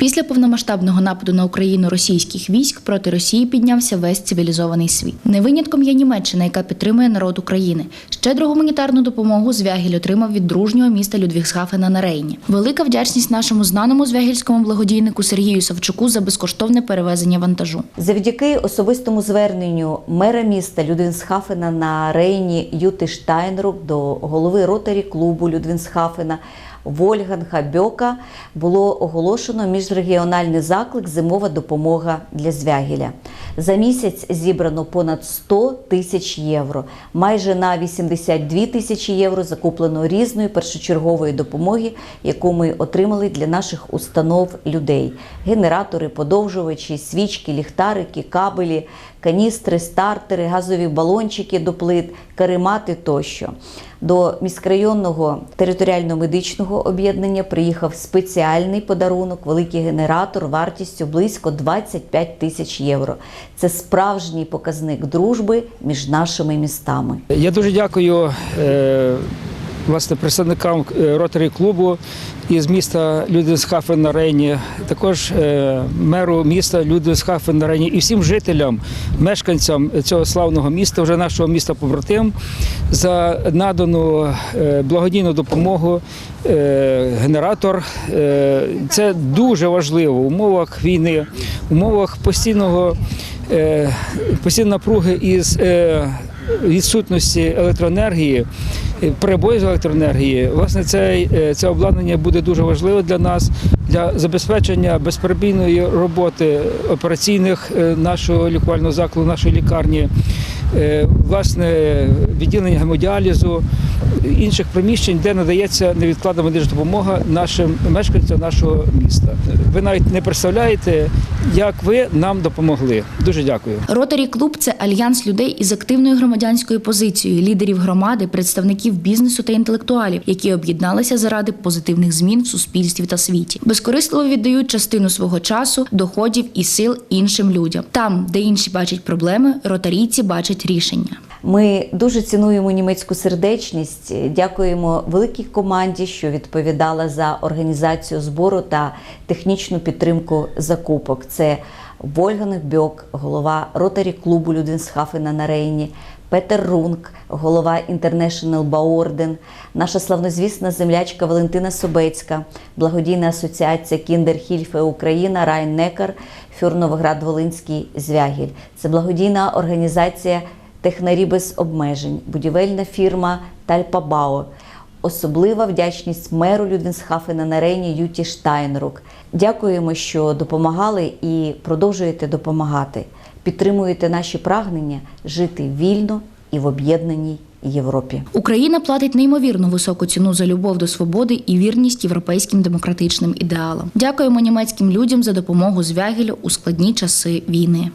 Після повномасштабного нападу на Україну російських військ проти Росії піднявся весь цивілізований світ. Не винятком є Німеччина, яка підтримує народ України. Щедру гуманітарну допомогу Звягіль отримав від дружнього міста Людвігсхафена на Рейні. Велика вдячність нашому знаному звягільському благодійнику Сергію Савчуку за безкоштовне перевезення вантажу. Завдяки особистому зверненню мера міста Людвінсхафена на рейні Юти Штайнрук до голови ротарі клубу Людвінсхафена Вольганга Бьока було оголошено міжрегіональний заклик Зимова допомога для Звягіля. За місяць зібрано понад 100 тисяч євро. Майже на 82 тисячі євро закуплено різної першочергової допомоги, яку ми отримали для наших установ людей: генератори, подовжувачі, свічки, ліхтарики, кабелі, каністри, стартери, газові балончики до плит, каремати тощо. До міськрайонного територіально-медичного об'єднання приїхав спеціальний подарунок, великий генератор вартістю близько 25 тисяч євро. Це справжній показник дружби між нашими містами. Я дуже дякую е, власне представникам е, ротарі клубу із міста Людвігсхафен на Рейні, також е, меру міста Людвігсхафен на Рейні і всім жителям, мешканцям цього славного міста, вже нашого міста побратим, за надану е, благодійну допомогу. Генератор це дуже важливо в умовах війни, в умовах постійного постійної напруги із відсутності електроенергії, перебої з електроенергії. Власне, це, е, це обладнання буде дуже важливо для нас для забезпечення безперебійної роботи операційних е, нашого лікувального закладу, нашої лікарні, е, власне, відділення гемодіалізу, інших приміщень, де надається невідкладна медична допомога нашим мешканцям нашого міста. Ви навіть не представляєте, як ви нам допомогли. Дуже дякую. Ротарі клуб це альянс людей із активною громадянською позицією, лідерів громади, представників бізнесу та інтелектуалів, які об'єдналися заради позитивних змін в суспільстві та світі. Безкорисливо віддають частину свого часу, доходів і сил іншим людям. Там, де інші бачать проблеми, ротарійці бачать рішення. Ми дуже цінуємо німецьку сердечність. Дякуємо великій команді, що відповідала за організацію збору та технічну підтримку закупок. Це Вольганг Бьок, голова ротарі клубу Людвінсхафена на Рейні, Петер Рунг, голова International Баорден, наша славнозвісна землячка Валентина Собецька, благодійна асоціація Кіндерхільфе Україна, Райн Некар, Фюр Новоград Волинський Звягіль. Це благодійна організація Технарі без обмежень, будівельна фірма Тальпабао. Особлива вдячність меру Людвінсхафена на рейні Юті Штайнрук. Дякуємо, що допомагали і продовжуєте допомагати. Підтримуєте наші прагнення жити вільно і в об'єднаній Європі. Україна платить неймовірно високу ціну за любов до свободи і вірність європейським демократичним ідеалам. Дякуємо німецьким людям за допомогу звягелю у складні часи війни.